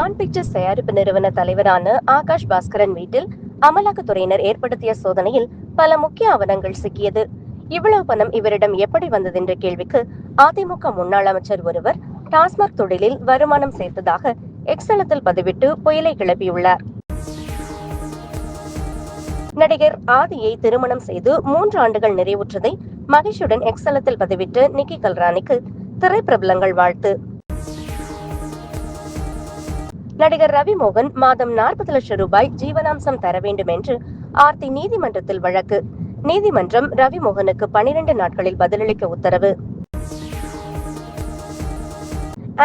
Don pictures தயாரிப்பு நிறுவன தலைவரான ஆகாஷ் பாஸ்கரன் வீட்டில் அமலாக்கத்துறையினர் ஏற்படுத்திய சோதனையில் பல முக்கிய ஆவணங்கள் சிக்கியது. இவ்வளவு பணம் இவரிடம் எப்படி வந்தது என்ற கேள்விக்கு அதிமுக முன்னாள் அமைச்சர் ஒருவர் டாஸ்மாக் தொழிலில் வருமானம் சேர்த்ததாக எக்ஸலத்தில் பதிவிட்டு புயலை கிளப்பியுள்ளார். நடிகர் ஆதியை திருமணம் செய்து மூன்று ஆண்டுகள் நிறைவுற்றதை மகிழ்ச்சியுடன் எக்ஸலத்தில் பதிவிட்டு நிக்கி கல்ராணிக்கு திரைப்பிரபலங்கள் வாழ்த்து. நடிகர் ரவி மோகன் மாதம் நாற்பது லட்சம் ரூபாய் ஜீவனாம்சம் தர வேண்டும் என்று ஆர்த்தி நீதிமன்றத்தில் வழக்கு. நீதிமன்றம் ரவி மோகனுக்கு பனிரெண்டு நாட்களில் பதிலளிக்க உத்தரவு.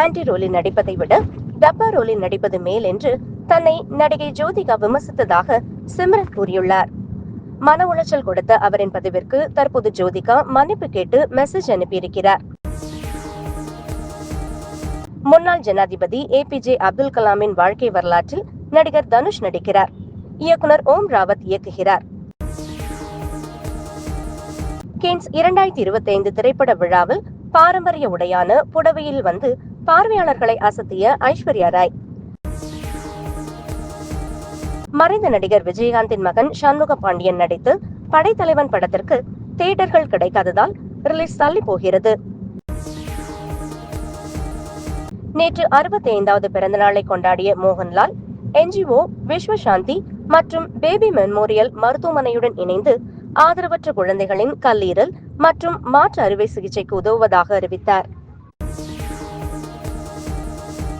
ஆன்டி ரோலில் நடிப்பதை விட டப்பா ரோலில் நடிப்பது மேல் என்று தன்னை நடிகை ஜோதிகா விமர்சித்ததாக சிம்ரன் கூறியுள்ளார். மன உளைச்சல் கொடுத்த அவரின் பதிவிற்கு தற்போது ஜோதிகா மன்னிப்பு கேட்டு மெசேஜ் அனுப்பியிருக்கிறார். முன்னாள் ஜனாதிபதி ஏ பிஜே அப்துல் கலாமின் வாழ்க்கை வரலாற்றில் நடிகர் தனுஷ் நடிக்கிறார். இயக்குனர் ஓம் ராவத் இயக்குகிறார். கேன்ஸ் இரண்டாயிரத்தி இருபத்தி ஐந்து திரைப்பட விழாவில் பாரம்பரிய உடையான புடவையில் வந்து பார்வையாளர்களை அசத்திய ஐஸ்வர்யா ராய். மறைந்த நடிகர் விஜயகாந்தின் மகன் சண்முக பாண்டியன் நடித்து படைத்தலைவன் படத்திற்கு தியேட்டர்கள் கிடைக்காததால் ரிலீஸ் தள்ளி போகிறது. நேற்று அறுபத்தி ஐந்தாவது பிறந்தநாளை கொண்டாடிய மோகன்லால் என்ஜிஓ விஸ்வசாந்தி மற்றும் பேபி மெமோரியல் மருத்துவமனையுடன் இணைந்து ஆதரவற்ற குழந்தைகளின் கல்லீரல் மற்றும் மாற்று அறுவை சிகிச்சைக்கு உதவுவதாக அறிவித்தார்.